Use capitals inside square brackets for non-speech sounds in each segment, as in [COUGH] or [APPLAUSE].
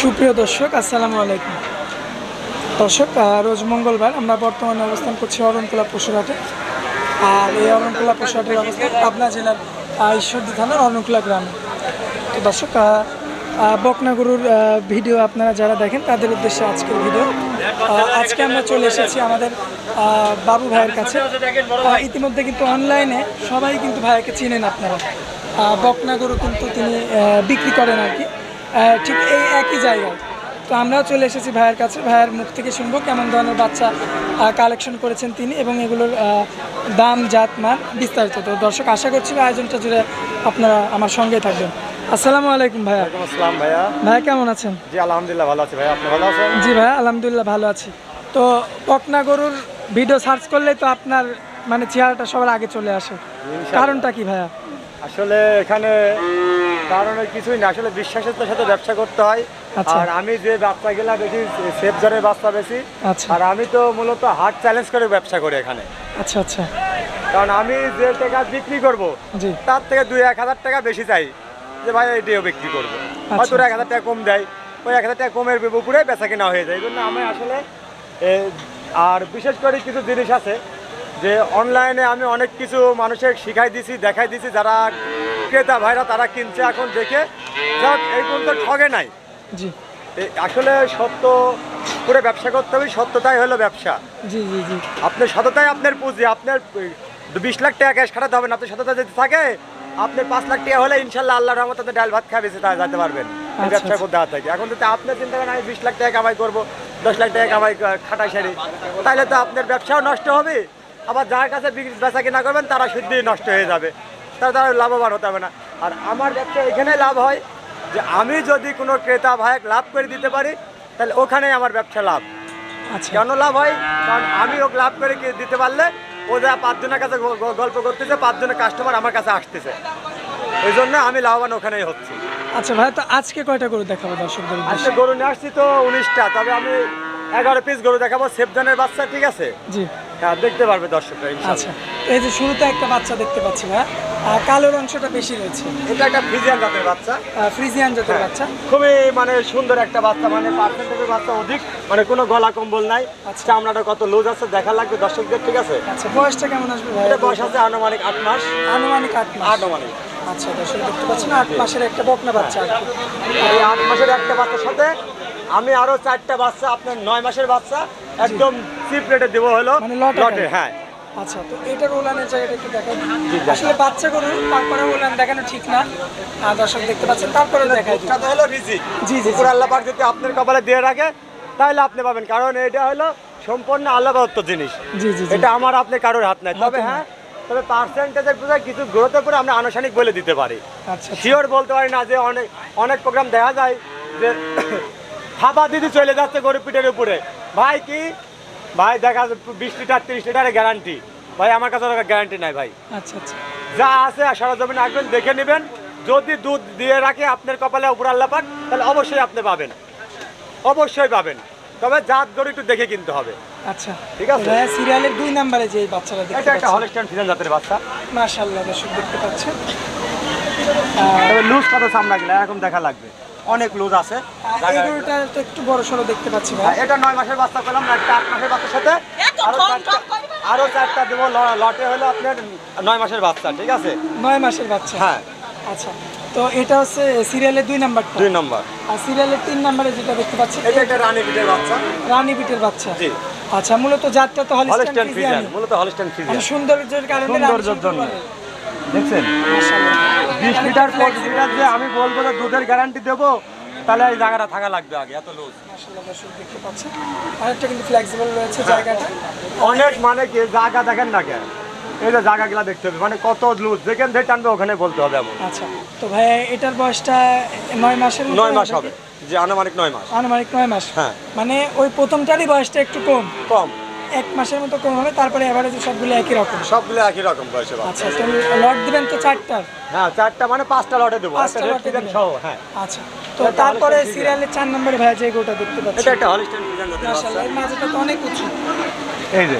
সুপ্রিয় দর্শক আসসালামু আলাইকুম। দর্শক রোজ মঙ্গলবার আমরা বর্তমানে অবস্থান করছি অরণকুলা পশুরহাটে। আর এই অরণকুলা পশুরহাটের অবস্থান পাবনা জেলার ঈশ্বরদী থানার অরণকুলা গ্রামে। তো দর্শক আহ, আহ, বকনা গরুর ভিডিও আপনারা যারা দেখেন তাদের উদ্দেশ্যে আজকের ভিডিও। আজকে আমরা চলে এসেছি আমাদের বাবু ভাইয়ের কাছে। ইতিমধ্যে কিন্তু অনলাইনে সবাই কিন্তু ভাইয়াকে চিনেন আপনারা। আহ, বকনা গরু কিন্তু তিনি বিক্রি করেন আর কি। ঠিক এই একই জায়গায়। তো আমরাও চলে এসেছি ভাইয়ের কাছে। ভাইয়ের মুখ থেকে শুনব কেমন ধরনের বাচ্চা কালেকশন করেছেন তিনি এবং এগুলোর দাম জাত মান বিস্তারিত। তো দর্শক আশা করছি আয়োজনটা জুড়ে আপনারা আমার সঙ্গেই থাকবেন। আসসালামু আলাইকুম ভাইয়া। আসসালাম ভাইয়া। ভাইয়া কেমন আছেন? জি আলহামদুলিল্লাহ ভালো আছি ভাইয়া। আপনি ভালো আছেন? জি ভাইয়া আলহামদুলিল্লাহ ভালো আছি। তো বকনা গরুর ভিডিও সার্চ করলেই তো আপনার মানে চেহারাটা সবার আগে চলে আসে। কারণটা কি ভাইয়া? আসলে এখানে কারণে কিছুই না। আসলে বিশ্বাসের সাথে ব্যবসা করতে হয়। আচ্ছা। আর আমি যে বাচ্চা গেলা বেশি সেফ জনের বাচ্চা বেশি আচ্ছা। আর আমি তো মূলত হার্ট চ্যালেঞ্জ করে ব্যবসা করি এখানে। আচ্ছা আচ্ছা। কারণ আমি যে টাকা বিক্রি করব জি। তার থেকে দুই এক হাজার টাকা বেশি চাই যে ভাই এটিও বিক্রি করব। হয়তো এক হাজার টাকা কম দেয় ওই এক হাজার টাকা কমের উপরে বেচা কেনা হয়ে যায়। এই জন্য আমি আসলে এ, আর বিশেষ করে কিছু জিনিস আছে যে অনলাইনে আমি অনেক কিছু মানুষের শিখাই দিছি দেখাই দিছি যারা ক্রেতা ভাইরা তারা কিনছে এখন দেখে। যাক এই পর্যন্ত ঠগে নাই। জি। আসলে সত্য করে ব্যবসা করতে হবে সত্যতাই হলো ব্যবসা। জি জি জি। আপনার সততাই আপনার পুঁজি আপনার বিশ লাখ টাকা ক্যাশ খাটাতে হবে না আপনার সততা যদি থাকে আপনার পাঁচ লাখ টাকা হলে ইনশাল্লাহ আল্লাহ রহমত আপনি ডাল ভাত খাবে সেটা যেতে পারবেন। আচ্ছা, ব্যবসা আচ্ছা। করতে হাত থাকে। এখন যদি আপনার চিন্তা করেন আমি বিশ লাখ টাকা কামাই করব দশ লাখ টাকা কামাই খাটাই সারি তাহলে তো আপনার ব্যবসাও নষ্ট হবে। আবার যার কাছে বিক্রি- বেচা কিনা করবেন তারা শুদ্ধই নষ্ট হয়ে যাবে। তারা তারা লাভবান হতে হবে না। আর আমার ব্যবসা এখানে লাভ হয় যে আমি যদি কোনো ক্রেতা ভাইক লাভ করে দিতে পারি তাহলে ওখানেই আমার ব্যবসা লাভ। আচ্ছা। কেন লাভ হয়? কারণ আমি ওকে লাভ করে কি দিতে পারলে ও যা পাঁচজনের কাছে গল্প করতেছে পাঁচজনের কাস্টমার আমার কাছে আসতেছে। এই জন্য আমি লাভবান ওখানেই হচ্ছি। আচ্ছা ভাই তো আজকে কয়টা গরু দেখাবো দর্শকদের আজকে গরু নিয়ে আসছি তো উনিশটা তবে আমি এগারো পিস গরু দেখাবো সেফজনের বাচ্চা ঠিক আছে? জি। হ্যাঁ দেখতে পারবে দর্শকরা আচ্ছা এই যে শুরুতে একটা বাচ্চা দেখতে পাচ্ছি আর কালোর অংশটা বেশি রয়েছে। এটা একটা ফিজিয়ান জাতের বাচ্চা। ফ্রিজিয়ান জাতের বাচ্চা। খুবই মানে সুন্দর একটা বাচ্চা মানে পার্সেন্টেজের বাচ্চা অধিক মানে কোনো গলা কম্বল নাই। আচ্ছা। চামড়াটা কত লুজ আছে দেখা লাগবে দর্শকদের ঠিক আছে? আচ্ছা বয়সটা কেমন আসবে ভাই এটা বয়স আছে আনুমানিক আট মাস। আনুমানিক আট মাস। আনুমানিক। আচ্ছা দর্শক দেখতে পাচ্ছেন আট মাসের একটা বকনা বাচ্চা। আর এই আট মাসের একটা বাচ্চার সাথে আমি আরও চারটা বাচ্চা আপনার নয় মাসের বাচ্চা একদম চিপ রেটে দেবো হলো মানে লটে হ্যাঁ। আচ্ছা তো এটার ওলানের জায়গাটা একটু দেখাই। আসলে বাচ্চা গরু তারপরে ওলান দেখানো ঠিক না। আর দর্শক দেখতে পাচ্ছেন তারপরে দেখাই। কথা হলো রিজিক। জি, জি। উপর আল্লাহ পাক যদি আপনার কপালে দিয়ে রাখে তাহলে আপনি পাবেন। কারণ এটা হলো সম্পূর্ণ আল্লাহ প্রদত্ত জিনিস। জি জি এটা আমার আপনি কারোর হাত নাই। তবে হ্যাঁ তবে পার্সেন্টেজের পুরো কিছু গ্রোথের উপরে আমরা আনুষ্ঠানিক বলে দিতে পারি। আচ্ছা শিওর বলতে পারি না যে অনেক অনেক প্রোগ্রাম দেখা যায় যে [COUGHS] থাবা দিদি চলে যাচ্ছে গরু পিঠের উপরে। ভাই কি ভাই দেখা বিশ লিটার তিরিশ লিটারের গ্যারান্টি ভাই আমার কাছে গ্যারান্টি নাই ভাই। আচ্ছা আচ্ছা। যা আছে সরজমিন আসবেন দেখে নেবেন। যদি দুধ দিয়ে রাখে আপনার কপালে উপর আল্লাহ পান তাহলে অবশ্যই আপনি পাবেন। অবশ্যই পাবেন। তবে জাত গরু একটু দেখে কিনতে হবে। আচ্ছা। ঠিক আছে। সিরিয়ালের দুই নাম্বারে যে বাচ্চাটা দেখতে এটা একটা হলস্টাইন জাতের বাচ্চা। মাশাআল্লাহ দর্শক দেখতে পাচ্ছেন। তবে লুজ কত চামড়া গেলে এরকম দেখা লাগবে। অনেক লুজ আছে। আর এই গরুটা তো একটু বড় সড়ো দেখতে পাচ্ছি ভাই। হ্যাঁ, এটা নয় মাসের বাচ্চা পেলাম একটা আট মাসের বাচ্চার সাথে। আরও চারটা আরও চারটা দেবো ল- লটে হলো আপনার নয় মাসের বাচ্চা ঠিক আছে? নয় মাসের বাচ্চা? হ্যাঁ। আচ্ছা তো এটা হচ্ছে সিরিয়ালের দুই নাম্বারটা? দুই নম্বর। আর সিরিয়ালের তিন নাম্বারে যেটা দেখতে পাচ্ছি এটা একটা রানী বিটের বাচ্চা। রানী বিটের বাচ্চা। জি। আচ্ছা মূলত জাতটা তো ফিজিয়ান। ফ্রিজিয়ান মূলত হলস্টাইন মানে ফিজিয়ান সৌন্দর্যের কারণে সৌন্দর্যের জন্য। দেখছেন? বিশ লিটার পঁচিশ লিটার যে আমি বলব যে দুধের গ্যারান্টি দেবো তাহলে এই জায়গাটা থাকা লাগবে আগে এত লুজ দেখতে পাচ্ছেন। আরেকটা কিন্তু ফ্লেক্সিবল রয়েছে জায়গাটা। অনেক মানে কি জায়গা দেখেন না কেন এই যে জায়গাগুলো দেখতে হবে মানে কত লুজ যেখান থেকে টানবে ওখানে বলতে হবে এমন। আচ্ছা তো ভাই এটার বয়সটা নয় মাসের নয় মাস হবে যে আনুমানিক নয় মাস। আনুমানিক নয় মাস। হ্যাঁ। মানে ওই প্রথমটারই বয়সটা একটু কম। কম। এক মাসের মতো কম হবে তারপরে এভারেজে সবগুলো একই রকম। সবগুলো একই রকম বয়সে আচ্ছা তো লট দিবেন তো চারটার? হ্যাঁ চারটা মানে পাঁচটা লটে দেবো। পাঁচটা লটে দিবেন। সহ হ্যাঁ। আচ্ছা তো তারপরে সিরিয়ালের চার নম্বরে ভাই যে গোটা দেখতে পাচ্ছি। এটা একটা হলিস্টাইন ফিজান জাতের মাশাআল্লাহ এর মাঝেটা তো অনেক উঁচু। এই যে।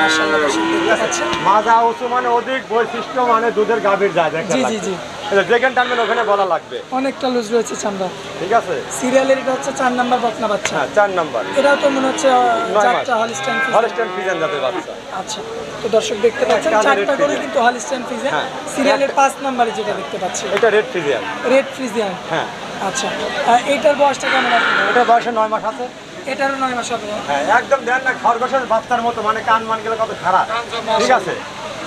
মাশাআল্লাহ দর্শক দেখতে পাচ্ছেন। মাজা উঁচু মানে অধিক বৈশিষ্ট্য মানে দুধের গাভীর যায় দেখতে জি জি জি। যেখানে টানবেন ওখানে বলা লাগবে। অনেকটা লুজ রয়েছে চামড়া। ঠিক আছে? সিরিয়ালের এটা হচ্ছে চার নাম্বার বকনা বাচ্চা। হ্যাঁ চার নাম্বার। এটাও তো মনে হচ্ছে। চারটা হলিস্টাইন ফিজ হলস্টেন ফিজেন জাতের বাচ্চা। আচ্ছা তো দর্শক দেখতে পাচ্ছেন চারটা করে কিন্তু হলিস্টাইন ফিজে হ্যাঁ। সিরিয়ালের পাঁচ নাম্বারে যেটা দেখতে পাচ্ছি। এটা রেড ফিজিয়ান রেড ফ্রিজিয়ান হ্যাঁ। আচ্ছা আহ, এইটার বয়সটা কেমন আছে? এটা বয়সে নয় মাস আছে। এটারও নয় মাস হবে। হ্যাঁ একদম দেন না খরগোশের বাচ্চার মতো মানে কান মান গেলে কত খারাপ। ঠিক আছে?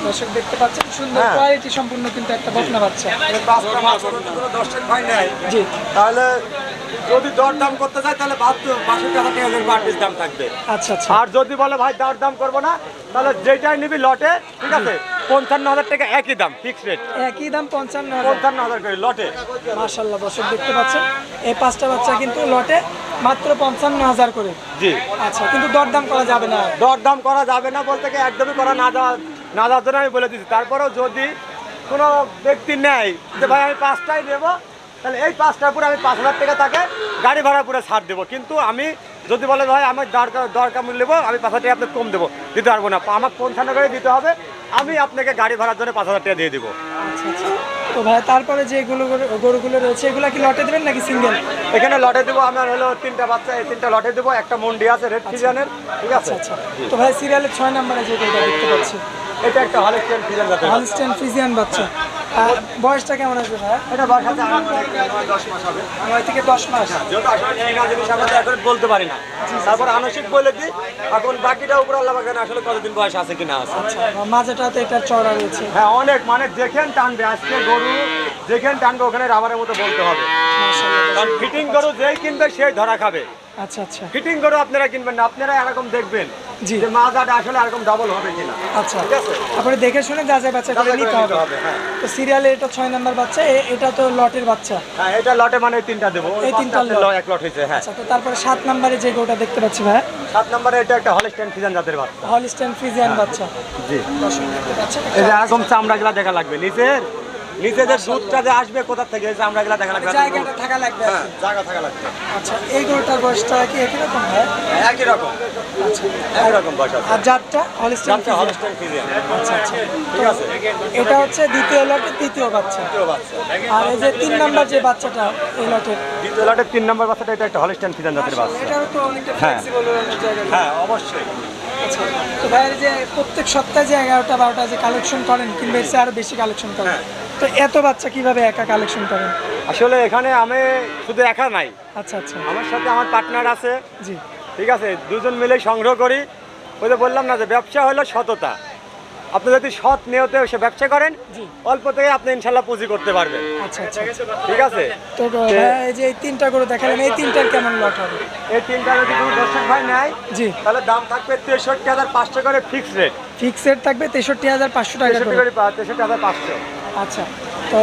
দর্শক দেখতে পাচ্ছেন সুন্দর হ্যাঁ। কোয়ালিটি সম্পূর্ণ কিন্তু একটা বকনা বাচ্চা। দর্শক ভাই নেয়। জি। তাহলে যদি দর দাম করতে চায় তাহলে বাষট্টি টাকা পার পিস দাম থাকবে। আচ্ছা আচ্ছা। আর যদি বলে ভাই দর দাম করব না তাহলে যেটাই নিবি লটে ঠিক আছে? পঞ্চান্ন হাজার টাকা একই দাম ফিক্স রেট একই দাম পঞ্চান্ন পঞ্চান্ন হাজার করে লটে। মাশাল্লাহ দর্শক দেখতে পাচ্ছেন এই পাঁচটা বাচ্চা কিন্তু লটে মাত্র পঞ্চান্ন হাজার করে। জি। আচ্ছা কিন্তু দরদাম করা যাবে না। দরদাম করা যাবে না বলতে কি একদমই করা না যাওয়া না যাওয়ার জন্য আমি বলে দিচ্ছি। তারপরেও যদি কোনো ব্যক্তি নেয় যে ভাই আমি পাঁচটাই নেব তাহলে এই পাঁচটার পুরো আমি পাঁচ হাজার টাকা তাকে গাড়ি ভাড়া পুরো ছাড় দেবো। কিন্তু আমি যদি বলে ভাই আমার দরকার দরকার মূল্য নেব আমি পাঁচ হাজার টাকা আপনাকে কম দেবো। দিতে পারব না। আমাকে পঞ্চান্ন করে দিতে হবে। আমি আপনাকে গাড়ি ভাড়ার জন্য পাঁচ হাজার টাকা দিয়ে দেবো। আচ্ছা আচ্ছা। তো ভাই তারপরে যে গরু গরুগুলো রয়েছে এগুলা কি লটে দেবেন নাকি সিঙ্গেল? এখানে লটে দেবো। আমার হলো তিনটা বাচ্চা এই তিনটা লটে দেবো। একটা মন্ডি আছে রেড সিজনের ঠিক আছে? আচ্ছা আচ্ছা। তো ভাই সিরিয়ালের ছয় নম্বরে যে দেখতে পাচ্ছি। এটা একটা হলিস্টিয়ান সিজন যাতে হলস্টেন ফ্রিজিয়ান বাচ্চা। বয়সটা কেমন আসবে ভাই এটা বয়স আছে দশ মাস হবে। নয় থেকে দশ মাস। যেহেতু আসলে এখন বলতে পারি না। তারপর আনুষিক বলে দিই এখন বাকিটা উপর আল্লাহ বাগানে আসলে কতদিন বয়স আছে কিনা আছে। আচ্ছা মাঝেটা তো এটা চড়া রয়েছে। হ্যাঁ অনেক মানে যেখানে টানবে আজকে গরু যেখানে টানবে ওখানে রাবারের মতো বলতে হবে। কারণ ফিটিং গরু যেই কিনবে সেই ধরা খাবে। আচ্ছা আচ্ছা। ফিটিং গরু আপনারা কিনবেন না আপনারা এরকম দেখবেন জি। যে মাজাটা আসলে এরকম ডাবল হবে কিনা। আচ্ছা। ঠিক আছে? তারপরে দেখে শুনে যা যা বাচ্চা করে নিতে হবে। হ্যাঁ। তো সিরিয়ালে এটা ছয় নাম্বার বাচ্চা এটা তো লটের বাচ্চা। হ্যাঁ এটা লটে মানে তিনটা দেবো। এই তিনটা। এক লট হয়েছে হ্যাঁ। আচ্ছা তো তারপরে সাত নাম্বারে যে গরুটা দেখতে পাচ্ছি ভাই। সাত নম্বরে এটা একটা হলিস্টেন ফিজান জাতের বাচ্চা। হলিস্টেন ফ্রিজিয়ান বাচ্চা। জি। এই যে এরকম চামড়াগুলা দেখা লাগবে নিচের যে দুধটা যে আসবে কোথা থেকে? আমরা চামড়াগুলা দেখা লাগবে জায়গাটা থাকা লাগবে হ্যাঁ জায়গা থাকা লাগবে। আচ্ছা এই গরুটার বয়সটা কি একই রকম হয়? একই রকম। আচ্ছা একই রকম বয়স আর জাতটা? হলিস্টেন জাতটা হলিস্টেন ফিজিয়ান আচ্ছা আচ্ছা। ঠিক আছে। এটা হচ্ছে দ্বিতীয় লটের তৃতীয় বাচ্চা। দ্বিতীয় বাচ্চা। আর এই যে তিন নাম্বার যে বাচ্চাটা এই লটের দ্বিতীয় লটের তিন নম্বর বাচ্চাটা এটা একটা হলিস্টেন ফিজিয়ান জাতের বাচ্চা। এটারও তো অনেকটা হ্যাঁ। ফ্লেক্সিবল জায়গা হ্যাঁ অবশ্যই। আচ্ছা তো ভাইয়ের যে প্রত্যেক সপ্তাহে যে এগারোটা বারোটা যে কালেকশন করেন কিংবা এর আরও বেশি কালেকশন করেন? হ্যাঁ। তো এত বাচ্চা কীভাবে একা কালেকশন করেন? আসলে এখানে আমি শুধু একা নাই। আচ্ছা আচ্ছা। আমার সাথে আমার পার্টনার আছে। জি। ঠিক আছে? দুজন মিলে সংগ্রহ করি। ওই যে বললাম না যে ব্যবসা হলো সততা। আপনি যদি সৎ নিয়তে সে ব্যবসা করেন জি। অল্প থেকে আপনি ইনশাল্লাহ পুঁজি করতে পারবেন। আচ্ছা আচ্ছা। ঠিক আছে? তো এই যে এই তিনটা করে দেখালেন এই তিনটার কেমন লট হবে? এই তিনটা যদি কোনো দর্শক ভাই নেয় জি। তাহলে দাম থাকবে তেষট্টি হাজার পাঁচশো করে ফিক্স রেট ফিক্সেড থাকবে তেষট্টি হাজার পাঁচশো টাকা তেষট্টি হাজার পাঁচশো। আচ্ছা তো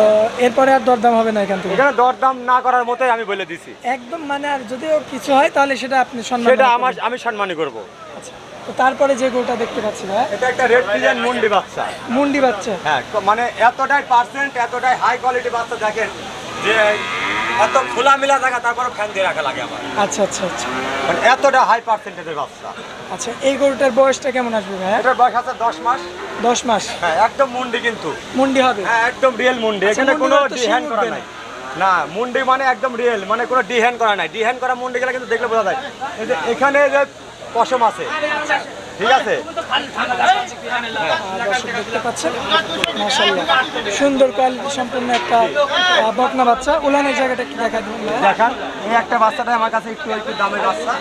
এরপরে আর দরদাম হবে না এখান থেকে? এখানে দরদাম না করার মতোই আমি বলে দিছি। একদম মানে আর যদিও কিছু হয় তাহলে সেটা আপনি সম্মান সেটা আমার আমি সম্মানই করব। আচ্ছা তো তারপরে যে গরুটা দেখতে পাচ্ছি ভাই এটা একটা রেড পিলিয়ন মুন্ডি বাচ্চা। মুন্ডি বাচ্চা। হ্যাঁ মানে এতটাই পার্সেন্ট এতটাই হাই কোয়ালিটি বাচ্চা দেখেন যে এত খোলামেলা জায়গা তারপরে ফ্যান দিয়ে রাখা লাগে আমার। আচ্ছা আচ্ছা আচ্ছা। মানে এতটা হাই পার্সেন্টেজের বাচ্চা। আচ্ছা এই গরুটার বয়সটা কেমন আসবে ভাই এটার বয়স আছে দশ মাস। দশ মাস। হ্যাঁ একদম মুন্ডি কিন্তু। মুন্ডি হবে। হ্যাঁ একদম রিয়েল মুন্ডি। আচ্ছা, এখানে কোনো ডিহ্যান্ড করা নাই। না মুন্ডি মানে একদম রিয়েল মানে কোনো ডিহ্যান্ড করা নাই। ডিহ্যান্ড করা মুন্ডি গেলে কিন্তু দেখলে বোঝা যায়। এই যে এখানে যে পশম আছে। ঠিক আছে? দেখতে পাচ্ছেন মাশাআল্লাহ। সুন্দর কোয়ালিটি সম্পূর্ণ একটা বকনা বাচ্চা। উলানের জায়গাটা কি দেখা ভাই? দেখান। এই একটা বাচ্চাটা আমার কাছে একটু একটু দামের বাচ্চা।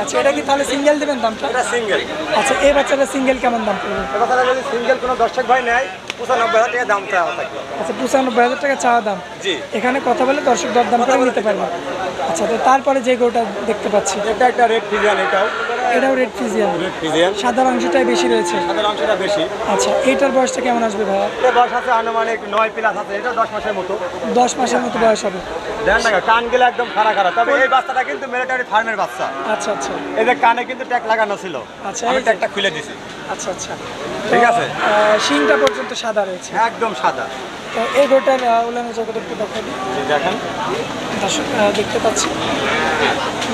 আচ্ছা এটা কি তাহলে সিঙ্গেল দিবেন দামটা? এটা সিঙ্গেল আচ্ছা এই বাচ্চাটা সিঙ্গেল কেমন দাম পড়বে? এ কথাটা যদি সিঙ্গেল কোনো দর্শক ভাই নেয় পঁচানব্বই হাজার টাকা দাম চাওয়া থাকবে। আচ্ছা পঁচানব্বই হাজার টাকা চাওয়া দাম। জি। এখানে কথা বলে দর্শক দরদাম করে নিতে পারবেন আচ্ছা তো তারপরে যে গরুটা দেখতে পাচ্ছি। এটা একটা রেড ফিজিয়ান এটাও। এটাও রেড ফিজিয়ান রেড ফিজিয়ান সাদা অংশটাই বেশি রয়েছে। সাদা অংশটা বেশি। আচ্ছা এটার বয়সটা কেমন আসবে ভাইয়া? এটা বয়স আছে আনুমানিক 9 প্লাস আছে এটা দশ মাসের মতো। দশ মাসের মতো বয়স হবে। দেন না কান গেলে একদম খারাপ খারাপ তবে এই বাচ্চাটা কিন্তু মিলিটারি ফার্মের বাচ্চা। আচ্ছা আচ্ছা। এই যে কানে কিন্তু ট্যাগ লাগানো ছিল। আচ্ছা, আমি ট্যাগটা খুলে দিছি। আচ্ছা আচ্ছা। ঠিক আছে? শিংটা পর্যন্ত সাদা রয়েছে। একদম সাদা। তো এই গরুটার আহ, উলানের জায়গাটা একটু দেখা দেখেন। দর্শক দেখতে পাচ্ছি।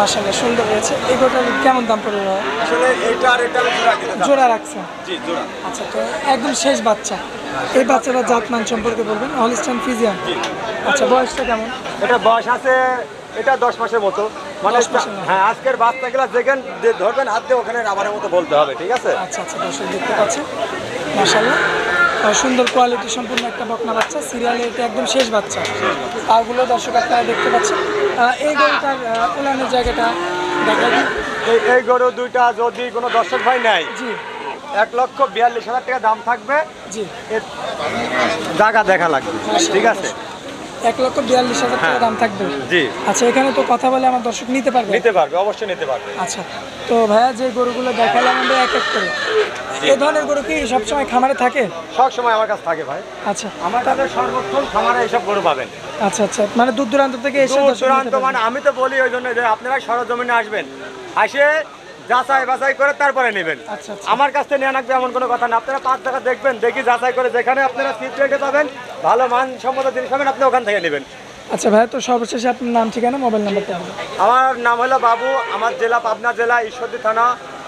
মাসাল্লাহ সুন্দর রয়েছে। এই গরুটার কেমন দাম ভাইয়া? আসলে এইটা আর এটা জোড়া রাখছেন? জি জোড়া। আচ্ছা তো একদম শেষ বাচ্চা। এই বাচ্চাটা জাতমান সম্পর্কে বলবেন হলিস্টান ফিজিয়ান আচ্ছা বয়সটা কেমন? এটা বয়স আছে এটা দশ মাসের মতো। মানে। হ্যাঁ আজকের বাচ্চাগুলো যেখানে যে ধরবেন হাত দিয়ে ওখানে রাবারের মতো বলতে হবে ঠিক আছে? আচ্ছা আচ্ছা দর্শক দেখতে পাচ্ছেন? মাসাল্লাহ সুন্দর কোয়ালিটি সম্পূর্ণ একটা বকনা বাচ্চা সিরিয়ালে এটা একদম শেষ বাচ্চা। পাগুলো দর্শক আপনারা দেখতে পাচ্ছেন। এই গরুটার উলানের জায়গাটা দেখা এই গরু দুইটা যদি কোনো দর্শক ভাই নেয় জি। এক লক্ষ বিয়াল্লিশ হাজার টাকা দাম থাকবে। জি। জায়গা দেখা লাগবে ঠিক আছে? এক লক্ষ বিয়াল্লিশ হাজার টাকা দাম থাকবে। জি। আচ্ছা এখানে তো কথা বলে আমার দর্শক নিতে পারবে? নিতে পারবে অবশ্যই নিতে পারবে। আচ্ছা তো ভাইয়া যে গরুগুলো দেখালাম আমরা এক এক করে। এই ধরনের গরু কি সবসময় খামারে থাকে? সব সময় আমার কাছে থাকে ভাই। আচ্ছা। আমার কাছে সর্বক্ষণ খামারে এইসব গরু পাবেন। আচ্ছা আচ্ছা মানে দূর দূরান্ত থেকে এসে দূর দূরান্ত মানে আমি তো বলি ওই জন্য যে আপনারা সরজমিনে আসবেন। আসে যাচাই বাছাই করে তারপরে নেবেন। আচ্ছা আচ্ছা। আমার কাছ থেকে নেওয়া লাগবে এমন কোনো কথা না। আপনারা পাঁচ টাকা দেখবেন দেখি যাচাই করে যেখানে আপনারা সিট রেটে পাবেন ভালো মানসম্মত জিনিস পাবেন আপনি ওখান থেকে নেবেন। আচ্ছা ভাই তো সর্বশেষে আপনার নাম ঠিকানা মোবাইল নাম্বারটা আমার নাম হলো বাবু আমার জেলা পাবনা জেলা ঈশ্বরদী থানা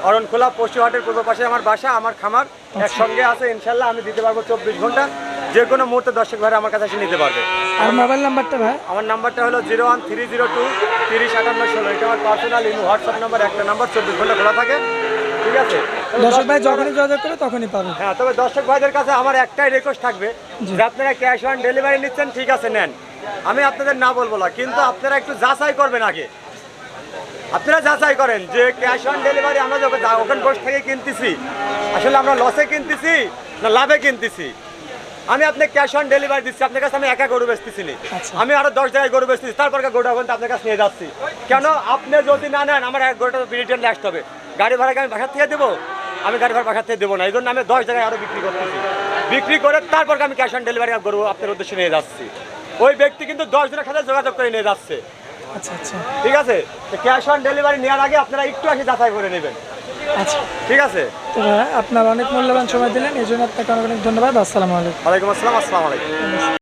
অরণখোলা পশুহাটের পূর্ব পাশে আমার বাসা আমার খামার। একসঙ্গে আছে ইনশাল্লাহ আমি দিতে পারব চব্বিশ ঘণ্টা। যে কোনো মুহূর্তে দর্শক ভাইরা আমার কাছে এসে নিতে পারবে। আর মোবাইল নাম্বারটা ভাই? আমার নাম্বারটা হলো zero one three zero two তিরিশ আটান্ন ষোলো। এটা আমার পার্সোনাল ইমো হোয়াটসঅ্যাপ নাম্বার একটা নাম্বার চব্বিশ ঘণ্টা খোলা থাকে। ঠিক আছে? দর্শক ভাই যখনই যোগাযোগ করে তখনই পাবে। হ্যাঁ তবে দর্শক ভাইদের কাছে আমার একটাই রিকোয়েস্ট থাকবে যে আপনারা ক্যাশ অন ডেলিভারি নিচ্ছেন ঠিক আছে নেন। আমি আপনাদের না বলব না কিন্তু আপনারা একটু যাচাই করবেন আগে। আপনারা যাচাই করেন যে ক্যাশ অন ডেলিভারি আমরা যখন ওখানে বসে থেকে কিনতেছি আসলে আমরা লসে কিনতেছি না লাভে কিনতেছি? আমি আপনাকে ক্যাশ অন ডেলিভারি দিচ্ছি আপনার কাছে আমি একা গরু বেচতেছি নি। আচ্ছা। আমি আরও দশ জায়গায় গরু বেচতেছি তারপর গরুটা ওখান আপনার কাছে নিয়ে যাচ্ছি। কেন? আপনি যদি না নেন আমার এক গরুটা বিরিটেন আসতে হবে। গাড়ি ভাড়াকে আমি বাসার থেকে দেবো? আমি গাড়ি ভাড়া বাসার থেকে দেবো না এই জন্য আমি দশ জায়গায় আরও বিক্রি করতেছি। বিক্রি করে তারপর আমি ক্যাশ অন ডেলিভারি গরু আপনার উদ্দেশ্যে নিয়ে যাচ্ছি। ওই ব্যক্তি কিন্তু দশ জনের সাথে যোগাযোগ করে নিয়ে যাচ্ছে। আচ্ছা আচ্ছা। ঠিক আছে? ক্যাশ অন ডেলিভারি নেওয়ার আগে আপনারা একটু আসে যাচাই করে নেবেন। আচ্ছা। ঠিক আছে। ভাইয়া আপনার অনেক মূল্যবান সময় দিলেন এই জন্য আপনাকে অনেক অনেক ধন্যবাদ। আসসালামু আলাইকুম। ওয়ালাইকুম আসসালাম আসসালামু আলাইকুম।